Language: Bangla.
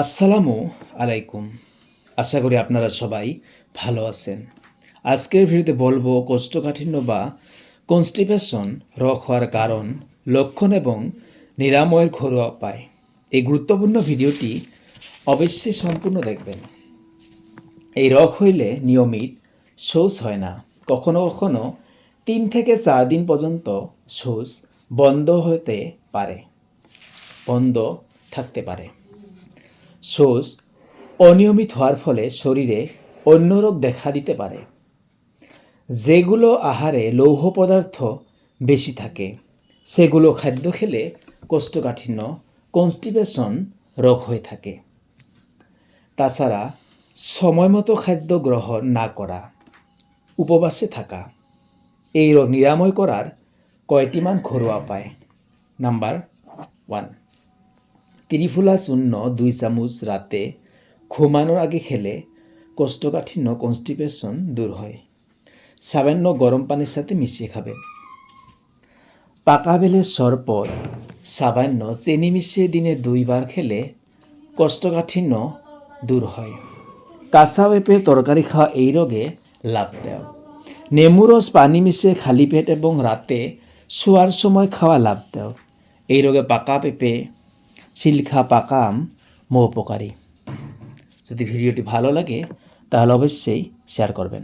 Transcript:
আসসালামু আলাইকুম। আশা করি আপনারা সবাই ভালো আছেন। আজকের ভিডিওতে বলব কোষ্ঠকাঠিন্য বা কনস্টিপেশন রোগ হওয়ার কারণ, লক্ষণ এবং নিরাময়ের ঘরোয়া উপায়। এই গুরুত্বপূর্ণ ভিডিওটি অবশ্যই সম্পূর্ণ দেখবেন। এই রোগ হইলে নিয়মিত শৌচ হয় না। কখনো কখনো তিন থেকে চার দিন পর্যন্ত শৌচ বন্ধ হতে পারে। বন্ধ থাকতে পারে। শৌচ অনিয়মিত হওয়ার ফলে শরীরে অন্য রোগ দেখা দিতে পারে। যেগুলো আহারে লৌহ পদার্থ বেশি থাকে, সেগুলো খাদ্য খেলে কোষ্ঠকাঠিন্য কনস্টিপেশন রোগ হয়ে থাকে। তাছাড়া সময়মতো খাদ্য গ্রহণ না করা, উপবাসে থাকা, এই রোগ নিরাময় করার কয়টিমান ঘরোয়া উপায়? Number one. ত্রিফুলা চূর্ণ দুই চামচ রাতে ঘুমানোর আগে খেলে কোষ্ঠকাঠিন্য কনস্টিপেশন দূর হয়। সামান্য গরম পানির সাথে মিশিয়ে খাবেন পাকা বেলের শরবত সামান্য চিনি মিশিয়ে দিনে দুইবার খেলে কোষ্ঠকাঠিন্য দূর হয়। কাঁচা পেঁপে তরকারি খাওয়া এই রোগে লাভ দেয় নেমু রস পানি মিশিয়ে খালি পেট এবং রাতে শোয়ার সময় খাওয়া লাভ দেয় এই রোগে পাকা পেঁপে শিলখা পাকাম মোপকারী যদি ভিডিওটি ভালো লাগে তাহলে অবশ্যই শেয়ার করবেন।